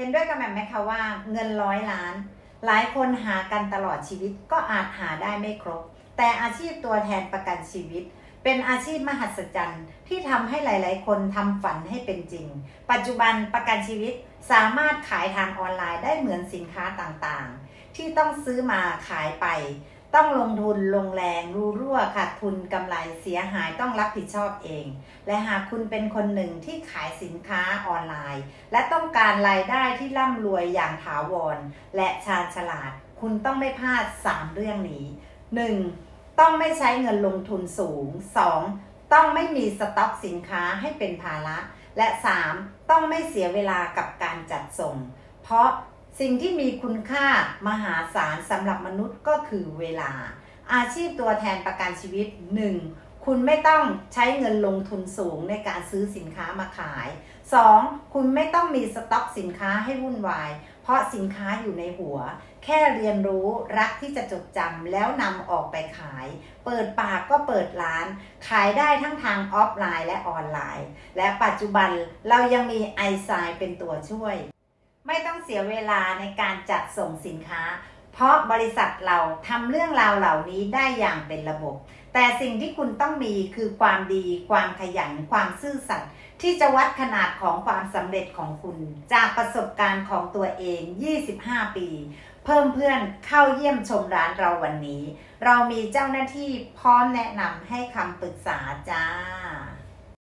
เห็นด้วยกับแหม่มไหมคะว่าเงินร้อยล้าน หลายคนหากันตลอดชีวิตก็อาจหาได้ไม่ครบ แต่อาชีพตัวแทนประกันชีวิต เป็นอาชีพมหัศจรรย์ ที่ทำให้หลาย ๆ คนทำฝันให้เป็นจริง ปัจจุบันประกันชีวิตสามารถขายทางออนไลน์ได้เหมือนสินค้าต่าง ๆ ที่ต้องซื้อมาขายไป ต้องลงทุนลงแรงรู รั่วขาดทุนกำไรเสียหายต้องรับผิดชอบเอง และหากคุณเป็นคนหนึ่งที่ขายสินค้าออนไลน์ และต้องการรายได้ที่ร่ำรวยอย่างถาวร และชาญฉลาด คุณต้องไม่พลาด 3 เรื่องนี้ 1. ต้องไม่ใช้เงินลงทุนสูง 2. ต้องไม่มีสต็อกสินค้าให้เป็นภาระ และ 3. ต้องไม่เสียเวลากับการจัดส่ง เพราะสิ่งที่มีคุณค่ามหาศาลสำหรับมนุษย์ก็คือเวลา อาชีพตัวแทนประกันชีวิต 1. คุณไม่ต้องใช้เงินลงทุนสูงในการซื้อสินค้ามาขาย 2. คุณไม่ต้องมีสต็อกสินค้าให้วุ่นวาย เพราะสินค้าอยู่ในหัว แค่เรียนรู้รักที่จะจดจำแล้วนำออกไปขาย เปิดปากก็เปิดร้าน ขายได้ทั้งทางออฟไลน์และออนไลน์ และปัจจุบันเรายังมีไอซายเป็นตัวช่วย ไม่ต้องเสียเวลาในการจัดส่งสินค้า เพราะบริษัทเราทำเรื่องราวเหล่านี้ได้อย่างเป็นระบบ แต่สิ่งที่คุณต้องมีคือความดี ความขยัน ความซื่อสัตย์ที่จะวัดขนาดของความสำเร็จของคุณ จากประสบการณ์ของตัวเอง 25 ปี เพิ่มเพื่อนเข้าเยี่ยมชมร้านเราวันนี้ เรามีเจ้าหน้าที่พร้อมแนะนำให้คำปรึกษาจ้า